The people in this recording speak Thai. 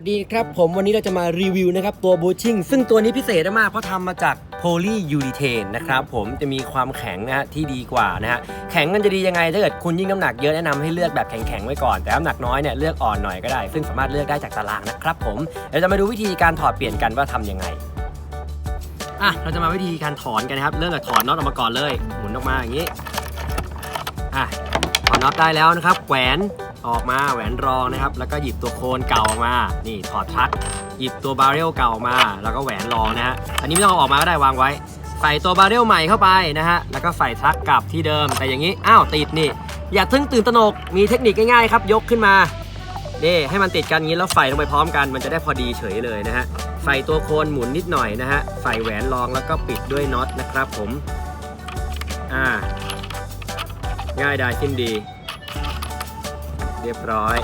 สวัสดีครับผมวันนี้เราจะมารีวิวนะครับตัวบูชิ่งซึ่งตัวนี้พิเศษมากเพราะทำมาจากโพลียูริเทนนะครับผมจะมีความแข็งนะฮะที่ดีกว่านะฮะแข็งมันจะดียังไงถ้าเกิดคุณยิ่งน้ำหนักเยอะแนะนำให้เลือกแบบแข็งๆไว้ก่อนแต่น้ำหนักน้อยเนี่ยเลือกอ่อนหน่อยก็ได้ ซึ่งสามารถเลือกได้จากตารางนะครับผมเดี๋ยวจะมาดูวิธีการถอดเปลี่ยนกันว่าทำยังไงอะเราจะมาวิธีการถอนกันนะครับเริ่มจากถอนน็อตออกมาก่อนเลยหมุนออกมาอย่างนี้อะถอนน็อตได้แล้วนะครับแหวน ออกมาแหวนรองนะครับ แล้วก็หยิบตัวโคนเก่าออกมา นี่ถอดทักหยิบตัวบาเรลเก่าออกมา แล้วก็แหวนรองนะฮะ อันนี้ไม่ต้องเอาออกมาก็ได้วางไว้ ใส่ตัวบาเรลใหม่เข้าไปนะฮะ แล้วก็ใส่ทักกลับที่เดิม แต่อย่างนี้ อ้าวติดนี่ อย่าทึ่งตื่นตระหนก มีเทคนิคง่ายๆครับ ยกขึ้นมานี่ให้มันติดกันงี้แล้วใส่ลงไปพร้อมกัน มันจะได้พอดีเฉยเลยนะฮะ ใส่ตัวโคนหมุนนิดหน่อยนะฮะ ใส่แหวนรองแล้วก็ปิดด้วยน็อตนะครับผม อ่า ง่ายดายขึ้นดี เรียบร้อย